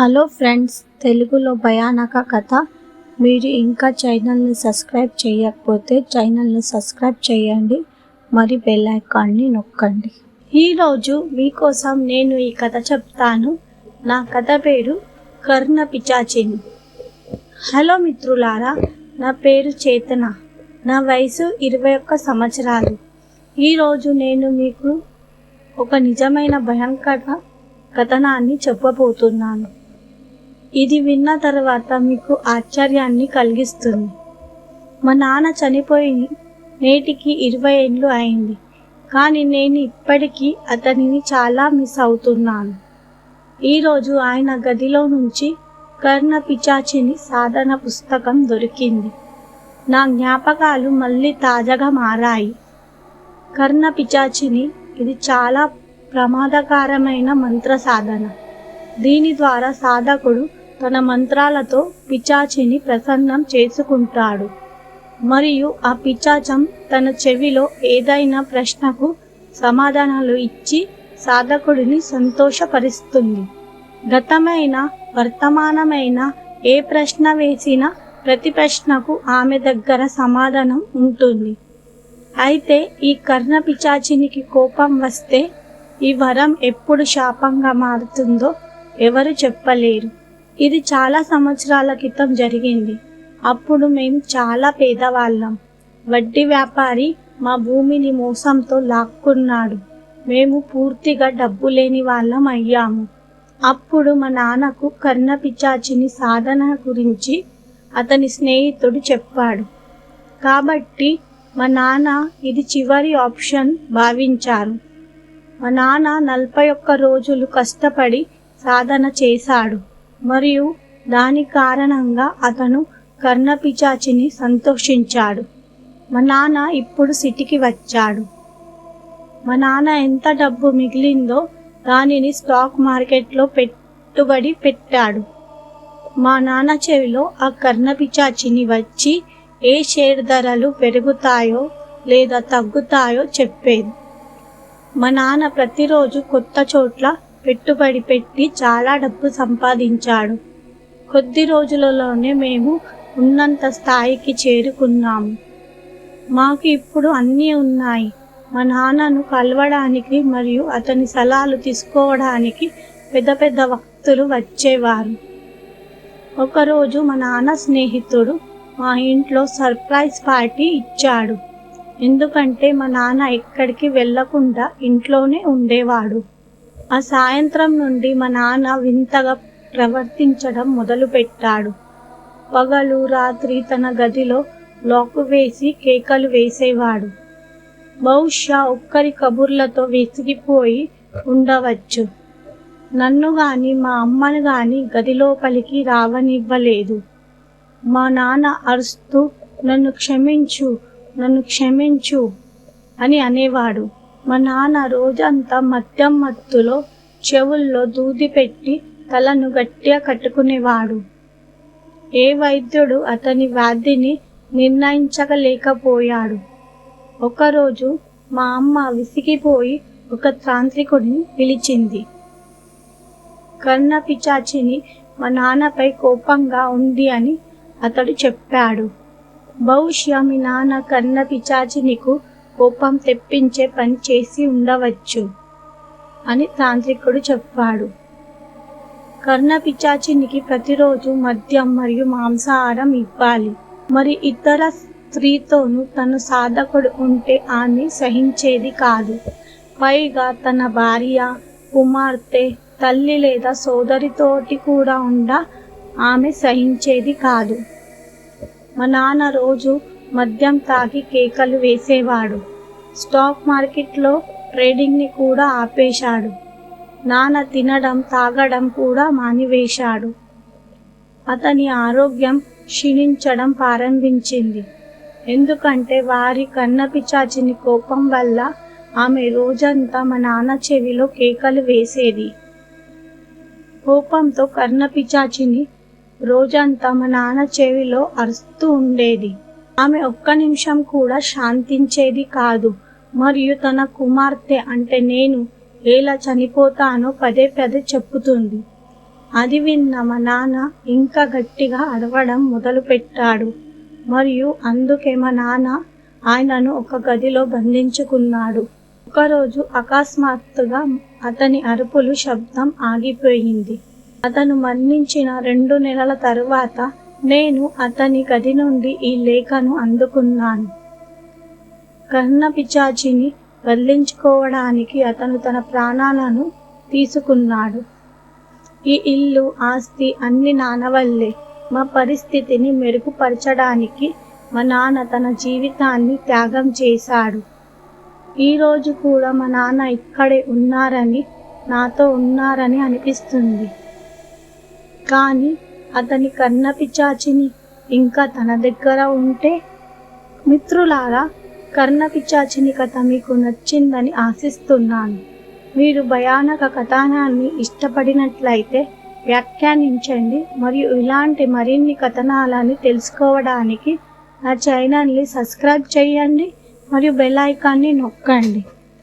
Hello friends తెలుగులో భయానక కథ. మీరు ఇంకా ఛానల్ని సబ్స్క్రైబ్ చేయకపోతే ఛానల్ని సబ్స్క్రైబ్ చేయండి. మరి బెల్ ఐకాన్ని నొక్కండి. ఈరోజు మీకోసం నేను ఈ కథ చెప్తాను. నా కథ పేరు కర్ణ పిచాచిని. హలో మిత్రులారా నా పేరు చేతన. నా వయసు ఇరవై ఒక్క సంవత్సరాలు. ఈరోజు నేను మీకు ఒక నిజమైన భయంకర కథనాన్ని చెప్పబోతున్నాను. ఇది విన్న తర్వాత మీకు ఆశ్చర్యాన్ని కలిగిస్తుంది. మా నాన్న చనిపోయి నేటికి ఇరవై ఏళ్ళు అయింది. కానీ నేను ఇప్పటికీ అతనిని చాలా మిస్ అవుతున్నాను. ఈరోజు ఆయన గదిలో నుంచి కర్ణ పిచాచిని సాధన పుస్తకం దొరికింది. నా జ్ఞాపకాలు మళ్ళీ తాజాగా మారాయి. కర్ణ పిచాచిని ఇది చాలా ప్రమాదకరమైన మంత్ర సాధన. దీని ద్వారా సాధకుడు తన మంత్రాలతో పిచాచిని ప్రసన్నం చేసుకుంటాడు. మరియు ఆ పిచాచం తన చెవిలో ఏదైనా ప్రశ్నకు సమాధానాలు ఇచ్చి సాధకుడిని సంతోషపరుస్తుంది. గతమైన వర్తమానమైన ఏ ప్రశ్న వేసినా ప్రతి ప్రశ్నకు ఆమె దగ్గర సమాధానం ఉంటుంది. అయితే ఈ కర్ణ పిచాచినికి కోపం వస్తే ఈ వరం ఎప్పుడు శాపంగా మారుతుందో ఎవరు చెప్పలేరు. ఇది చాలా సంవత్సరాల క్రితం జరిగింది. అప్పుడు మేము చాలా పేదవాళ్ళం. వడ్డీ వ్యాపారి మా భూమిని మోసంతో లాక్కున్నాడు. మేము పూర్తిగా డబ్బు లేని వాళ్ళం అయ్యాము. అప్పుడు మా నాన్నకు కర్ణ పిచాచిని సాధన గురించి అతని స్నేహితుడు చెప్పాడు. కాబట్టి మా నాన్న ఇది చివరి ఆప్షన్ భావించారు. మా నాన్న నలభై ఒక్క రోజులు కష్టపడి సాధన చేశాడు. మరియు దాని కారణంగా అతను కర్ణపిచాచిని సంతోషించాడు. మా నాన్న ఇప్పుడు సిటీకి వచ్చాడు. మా నాన్న ఎంత డబ్బు మిగిలిందో దానిని స్టాక్ మార్కెట్లో పెట్టుబడి పెట్టాడు. మా నాన్న చెవిలో ఆ కర్ణపిచాచిని వచ్చి ఏ షేర్ ధరలు పెరుగుతాయో లేదా తగ్గుతాయో చెప్పేది. మా నాన్న ప్రతిరోజు కొత్త చోట్ల పెట్టుబడి పెట్టి చాలా డబ్బు సంపాదించాడు. కొద్ది రోజులలోనే మేము ఉన్నంత స్థాయికి చేరుకున్నాము. మాకు ఇప్పుడు అన్నీ ఉన్నాయి. మా నాన్నను కలవడానికి మరియు అతని సలహాలు తీసుకోవడానికి పెద్ద పెద్ద వక్తులు వచ్చేవారు. ఒకరోజు మా నాన్న స్నేహితుడు మా ఇంట్లో సర్ప్రైజ్ పార్టీ ఇచ్చాడు. ఎందుకంటే మా నాన్న ఎక్కడికి వెళ్ళకుండా ఇంట్లోనే ఉండేవాడు. ఆ సాయంత్రం నుండి మా నాన్న వింతగా ప్రవర్తించడం మొదలుపెట్టాడు. పగలు రాత్రి తన గదిలో లోకు వేసి కేకలు వేసేవాడు. బహుశా ఒక్కరి కబుర్లతో విసిగిపోయి ఉండవచ్చు. నన్ను గాని మా అమ్మను గాని గదిలోపలికి రావనివ్వలేదు. మా నాన్న అరుస్తూ నన్ను క్షమించు నన్ను క్షమించు అని అనేవాడు. మా నాన్న రోజంతా మద్యం మత్తులో చెవుల్లో దూది పెట్టి తలను గట్టిగా కట్టుకునేవాడు. ఏ వైద్యుడు అతని వ్యాధిని నిర్ణయించగలేకపోయాడు ఒకరోజు మా అమ్మ విసిగిపోయి ఒక తాంత్రికుడిని పిలిచింది. కర్ణ పిచాచిని మా నాన్నపై కోపంగా ఉంది అని అతడు చెప్పాడు. బహుశా మీ నాన్న కర్ణ పిచాచినికు కోపం తెప్పించే పని చేసి ఉండవచ్చు అని తాంత్రికుడు చెప్పాడు. కర్ణ పిచాచినికి ప్రతిరోజు మద్యం మరియు మాంసాహారం ఇవ్వాలి. మరి ఇతర స్త్రీతోనూ తను సాధకుడు ఉంటే ఆమె సహించేది కాదు. పైగా తన భార్య కుమార్తె తల్లి లేదా సోదరితోటి కూడా ఉండ ఆమె సహించేది కాదు. మా నాన్న రోజు మద్యం తాగి కేకలు వేసేవాడు. స్టాక్ మార్కెట్లో ట్రేడింగ్ని కూడా ఆపేశాడు. నాన్న తినడం తాగడం కూడా మానివేశాడు. అతని ఆరోగ్యం క్షీణించడం ప్రారంభించింది. ఎందుకంటే వారి కన్నపిచాచిని కోపం వల్ల ఆమె రోజంతా మా నాన్న చెవిలో కేకలు వేసేది. కోపంతో కర్ణపిచాచిని రోజంతా మా నాన్న చెవిలో అరుస్తూ ఉండేది. ఆమె ఒక్క నిమిషం కూడా శాంతించేది కాదు. మరియు తన కుమార్తె అంటే నేను ఎలా చనిపోతానో పదే పదే చెప్పుతుంది. అది విన్న మా నాన్న ఇంకా గట్టిగా అడవడం మొదలుపెట్టాడు. మరియు అందుకే మా నాన్న ఆయనను ఒక గదిలో బంధించుకున్నాడు. ఒకరోజు అకస్మాత్తుగా అతని అరుపులు శబ్దం ఆగిపోయింది. అతను మరణించిన రెండు నెలల తరువాత నేను అతని గది నుండి ఈ లేఖను అందుకున్నాను. కర్ణ పిచాచిని వదిలించుకోవడానికి అతను తన ప్రాణాలను తీసుకున్నాడు. ఈ ఇల్లు ఆస్తి అన్ని నానవల్లే మా పరిస్థితిని మెరుగుపరచడానికి మా నాన్న తన జీవితాన్ని త్యాగం చేశాడు. ఈరోజు కూడా మా నాన్న ఇక్కడే ఉన్నారని నాతో ఉన్నారని అనిపిస్తుంది. కానీ అతని కన్న పిచాచిని ఇంకా తన దగ్గర ఉంటే మిత్రులారా కర్ణ పిచాచిని కథ మీకు నచ్చిందని ఆశిస్తున్నాను. మీరు భయానక కథనాన్ని ఇష్టపడినట్లయితే వ్యాఖ్యానించండి మరియు ఇలాంటి మరిన్ని కథనాలని తెలుసుకోవడానికి నా ఛానల్ని సబ్స్క్రైబ్ చేయండి మరియు బెల్ ఐకాన్ని నొక్కండి.